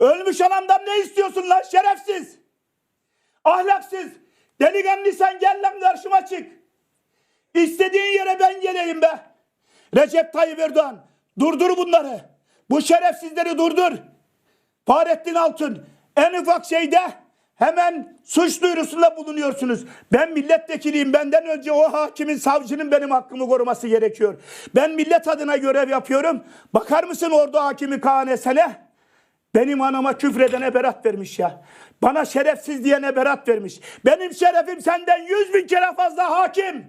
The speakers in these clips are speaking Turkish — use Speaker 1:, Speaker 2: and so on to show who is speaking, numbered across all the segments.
Speaker 1: Ölmüş anamdan ne istiyorsun lan şerefsiz? Ahlaksız. Delikanlıysan gel lan karşıma çık. İstediğin yere ben geleyim be. Recep Tayyip Erdoğan durdur bunları. Bu şerefsizleri durdur. Fahrettin Altun en ufak şeyde hemen suç duyurusunda bulunuyorsunuz. Ben milletvekiliyim. Benden önce o hakimin, savcının benim hakkımı koruması gerekiyor. Ben millet adına görev yapıyorum. Bakar mısın orada hakimi Kaan Esen'e? Benim anama küfredene berat vermiş ya. Bana şerefsiz diyene berat vermiş. Benim şerefim senden yüz bin kere fazla hakim.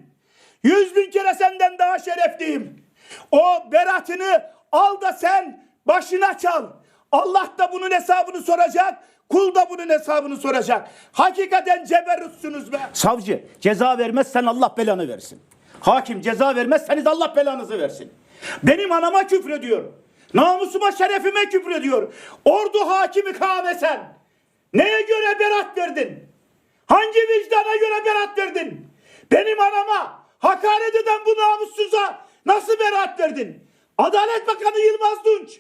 Speaker 1: Yüz bin kere senden daha şerefliyim. O beratını al da sen başına çal. Allah da bunun hesabını soracak. Kul da bunun hesabını soracak. Hakikaten ceberrutsunuz be. Savcı ceza vermezsen Allah belanı versin. Hakim ceza vermezseniz Allah belanızı versin. Benim anama küfrediyor. Namusuma şerefime küfrediyor. Ordu hakimi Kaan sen. Neye göre berat verdin? Hangi vicdana göre berat verdin? Benim anama hakaret eden bu namussuza nasıl berat verdin? Adalet Bakanı Yılmaz Tunç.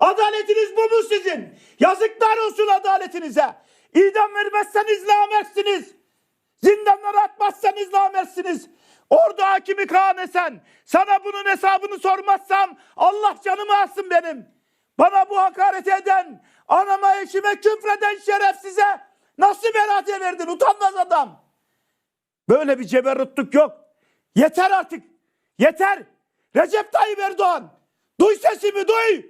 Speaker 1: Adaletiniz bu mu sizin? Yazıklar olsun adaletinize. İdam vermezseniz namertsiniz. Zindanlara atmazsanız namertsiniz. Orada hakimi Kaan. Sana bunun hesabını sormazsam Allah canımı alsın benim. Bana bu hakareti eden, anama eşime küfreden şerefsize nasıl beraat verdin utanmaz adam. Böyle bir ceberrutluk yok. Yeter artık. Yeter. Recep Tayyip Erdoğan. Duy sesimi duy.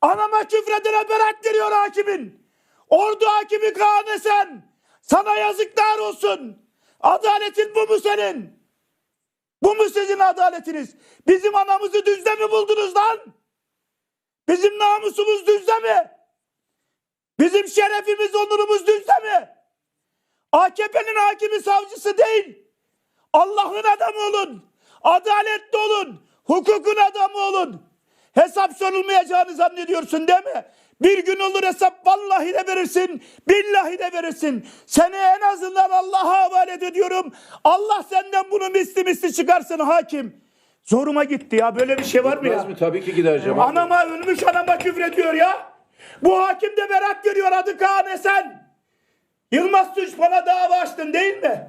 Speaker 1: Anama küfredene beraat veriyor hakimin. Ordu hakimi Kaan Esen. Sana yazıklar olsun. Adaletin bu mu senin? Bu mu sizin adaletiniz? Bizim anamızı düzde mi buldunuz lan? Bizim namusumuz düzde mi? Bizim şerefimiz, onurumuz düzde mi? AKP'nin hakimi savcısı değil. Allah'ın adamı olun. Adaletli olun. Hukukun adamı olun. Hesap sorulmayacağını zannediyorsun değil mi? Bir gün olur hesap vallahi de verirsin, billahi de verirsin. Seni en azından Allah'a havale ediyorum. Allah senden bunu misli misli çıkarsın hakim. Zoruma gitti ya böyle bir şey var mı ya?
Speaker 2: Gitmez mi? Tabii ki. Bey.
Speaker 1: Anama ölmüş anama küfrediyor ya. Bu hakim de berat veriyor adı Kaan Esen. Yılmaz Tunç bana dava açtın değil mi?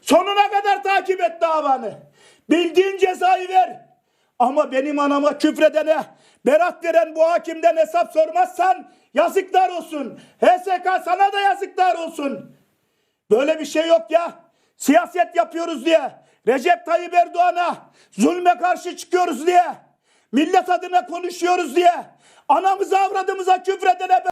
Speaker 1: Sonuna kadar takip et davanı. Bildiğin cezayı ver. Ama benim anama küfredene, berat veren bu hakimden hesap sormazsan yazıklar olsun. HSK sana da yazıklar olsun. Böyle bir şey yok ya. Siyaset yapıyoruz diye. Recep Tayyip Erdoğan'a zulme karşı çıkıyoruz diye. Millet adına konuşuyoruz diye. Anamıza avradımıza küfredene